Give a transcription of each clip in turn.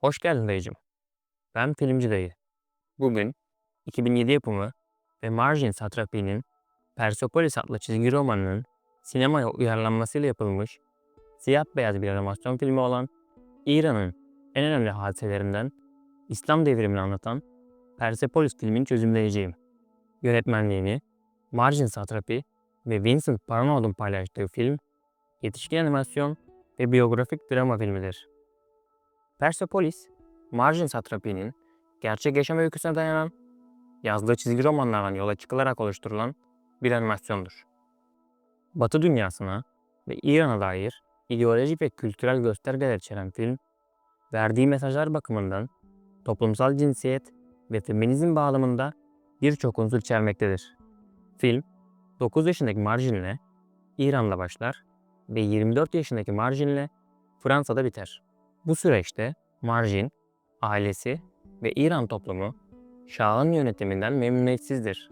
Hoş geldin dayıcım. Ben filmci dayı. Bugün 2007 yapımı ve Marjin Satrapi'nin Persepolis adlı çizgi romanının sinemaya uyarlanmasıyla yapılmış siyah beyaz bir animasyon filmi olan İran'ın en önemli hadiselerinden İslam devrimini anlatan Persepolis filmini çözümleyeceğim. Yönetmenliğini Marjin Satrapi ve Vincent Paranaud'un paylaştığı film yetişkin animasyon ve biyografik drama filmidir. Persepolis, Marjin Satrapi'nin gerçek yaşam öyküsüne dayanan, yazdığı çizgi romanlardan yola çıkılarak oluşturulan bir animasyondur. Batı dünyasına ve İran'a dair ideolojik ve kültürel göstergeler içeren film, verdiği mesajlar bakımından toplumsal cinsiyet ve feminizm bağlamında birçok unsur içermektedir. Film, 9 yaşındaki Marjin ile İran'da başlar ve 24 yaşındaki Marjin ile Fransa'da biter. Bu süreçte Marjin, ailesi ve İran toplumu Şah'ın yönetiminden memnuniyetsizdir.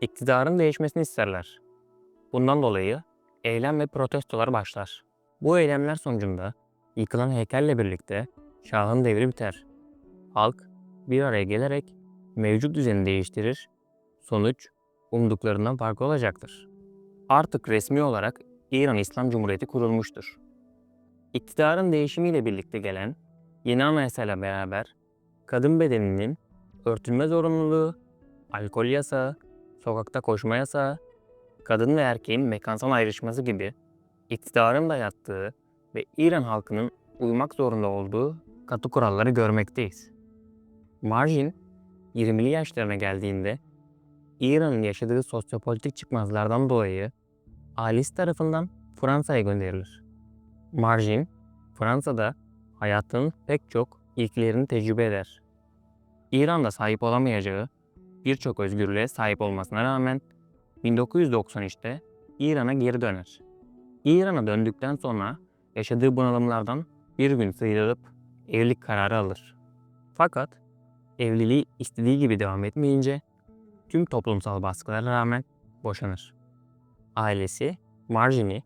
İktidarın değişmesini isterler. Bundan dolayı eylem ve protestolar başlar. Bu eylemler sonucunda yıkılan heykelle birlikte Şah'ın devri biter. Halk bir araya gelerek mevcut düzeni değiştirir. Sonuç umduklarından farklı olacaktır. Artık resmi olarak İran İslam Cumhuriyeti kurulmuştur. İktidarın değişimiyle birlikte gelen yeni anayasayla beraber kadın bedeninin örtünme zorunluluğu, alkol yasağı, sokakta koşma yasağı, kadın ve erkeğin mekansal ayrışması gibi iktidarın dayattığı ve İran halkının uymak zorunda olduğu katı kuralları görmekteyiz. Marjin 20'li yaşlarına geldiğinde İran'ın yaşadığı sosyopolitik çıkmazlardan dolayı ailesi tarafından Fransa'ya gönderilir. Marjin, Fransa'da hayatının pek çok ilklerini tecrübe eder. İran'da sahip olamayacağı birçok özgürlüğe sahip olmasına rağmen 1993'te İran'a geri döner. İran'a döndükten sonra yaşadığı bunalımlardan bir gün sıyrılıp evlilik kararı alır. Fakat evliliği istediği gibi devam etmeyince tüm toplumsal baskılara rağmen boşanır. Ailesi Marjin'i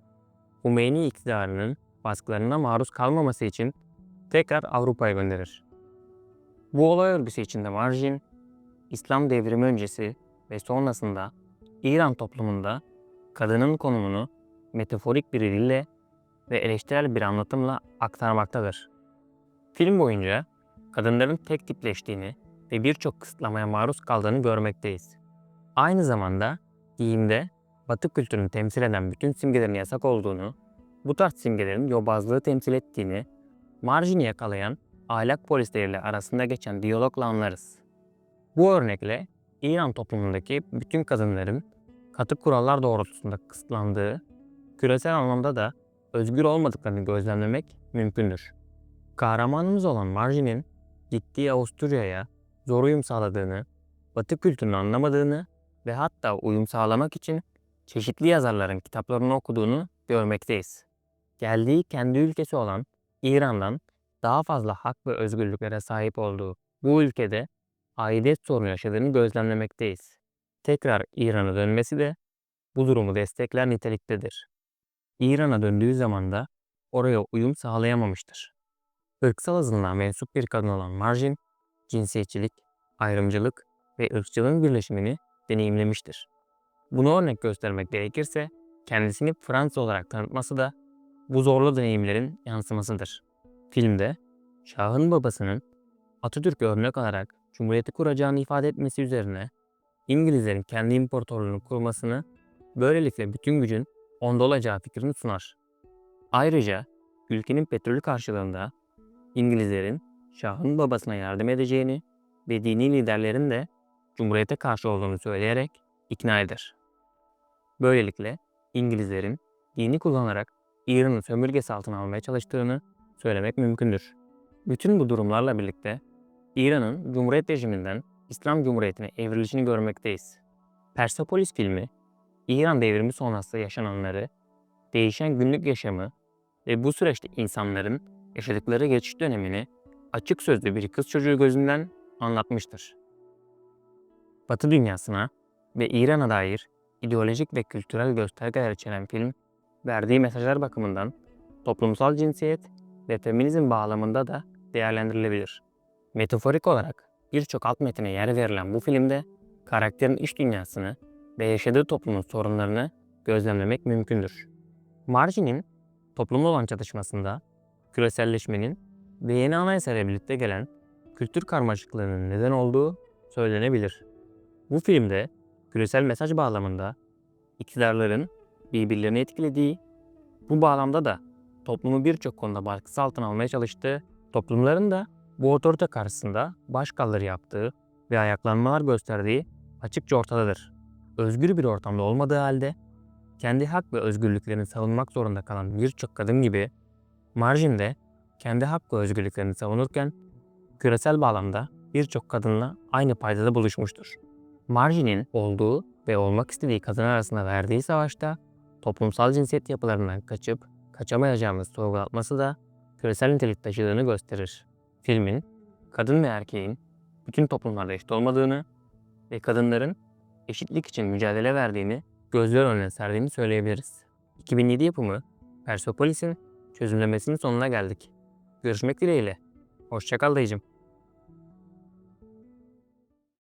Humeyni iktidarının baskılarına maruz kalmaması için tekrar Avrupa'ya gönderir. Bu olay örgüsü içinde Marjin, İslam devrimi öncesi ve sonrasında İran toplumunda kadının konumunu metaforik bir dille ve eleştirel bir anlatımla aktarmaktadır. Film boyunca kadınların tek tipleştiğini ve birçok kısıtlamaya maruz kaldığını görmekteyiz. Aynı zamanda giyimde Batı kültürünü temsil eden bütün simgelerin yasak olduğunu, bu tarz simgelerin yobazlığı temsil ettiğini, marjini yakalayan ahlak polisleriyle arasında geçen diyalogla anlarız. Bu örnekle İran toplumundaki bütün kadınların katı kurallar doğrultusunda kısıtlandığı, küresel anlamda da özgür olmadıklarını gözlemlemek mümkündür. Kahramanımız olan Marjin'in gittiği Avusturya'ya zor uyum sağladığını, Batı kültürünü anlamadığını ve hatta uyum sağlamak için çeşitli yazarların kitaplarını okuduğunu görmekteyiz. Geldiği kendi ülkesi olan İran'dan daha fazla hak ve özgürlüklere sahip olduğu bu ülkede aidiyet sorunu yaşadığını gözlemlemekteyiz. Tekrar İran'a dönmesi de bu durumu destekler niteliktedir. İran'a döndüğü zaman da oraya uyum sağlayamamıştır. Irksal azınlığa mensup bir kadın olan Marjin, cinsiyetçilik, ayrımcılık ve ırkçılığın birleşimini deneyimlemiştir. Bunu örnek göstermek gerekirse kendisini Fransa olarak tanıtması da bu zorlu deneyimlerin yansımasıdır. Filmde Şah'ın babasının Atatürk örnek alarak Cumhuriyeti kuracağını ifade etmesi üzerine İngilizlerin kendi imparatorluğunu kurmasını böylelikle bütün gücün onda olacağı fikrini sunar. Ayrıca ülkenin petrolü karşılığında İngilizlerin Şah'ın babasına yardım edeceğini ve dini liderlerin de Cumhuriyete karşı olduğunu söyleyerek ikna eder. Böylelikle İngilizlerin dini kullanarak İran'ı sömürgesi altına almaya çalıştığını söylemek mümkündür. Bütün bu durumlarla birlikte İran'ın Cumhuriyet rejiminden İslam Cumhuriyeti'ne evrilişini görmekteyiz. Persepolis filmi, İran devrimi sonrası yaşananları, değişen günlük yaşamı ve bu süreçte insanların yaşadıkları geçiş dönemini açık sözlü bir kız çocuğu gözünden anlatmıştır. Batı dünyasına ve İran'a dair ideolojik ve kültürel göstergeler içeren film, verdiği mesajlar bakımından toplumsal cinsiyet ve feminizm bağlamında da değerlendirilebilir. Metaforik olarak birçok alt metine yer verilen bu filmde karakterin iç dünyasını ve yaşadığı toplumun sorunlarını gözlemlemek mümkündür. Marjin'in toplumla olan çatışmasında küreselleşmenin ve yeni anayasayla birlikte gelen kültür karmaşıklığının neden olduğu söylenebilir. Bu filmde küresel mesaj bağlamında iktidarların birbirlerini etkilediği, bu bağlamda da toplumu birçok konuda baskısı altına almaya çalıştığı, toplumların da bu otorite karşısında başkaldırı yaptığı ve ayaklanmalar gösterdiği açıkça ortadadır. Özgür bir ortamda olmadığı halde kendi hak ve özgürlüklerini savunmak zorunda kalan birçok kadın gibi Marjin de kendi hak ve özgürlüklerini savunurken küresel bağlamda birçok kadınla aynı paydada buluşmuştur. Marjin'in olduğu ve olmak istediği kadın arasında verdiği savaşta toplumsal cinsiyet yapılarından kaçıp kaçamayacağımız sorgulatması da küresel nitelik taşıdığını gösterir. Filmin kadın ve erkeğin bütün toplumlarda eşit olmadığını ve kadınların eşitlik için mücadele verdiğini gözler önüne serdiğini söyleyebiliriz. 2007 yapımı Persepolis'in çözümlemesinin sonuna geldik. Görüşmek dileğiyle. Hoşçakal dayıcım.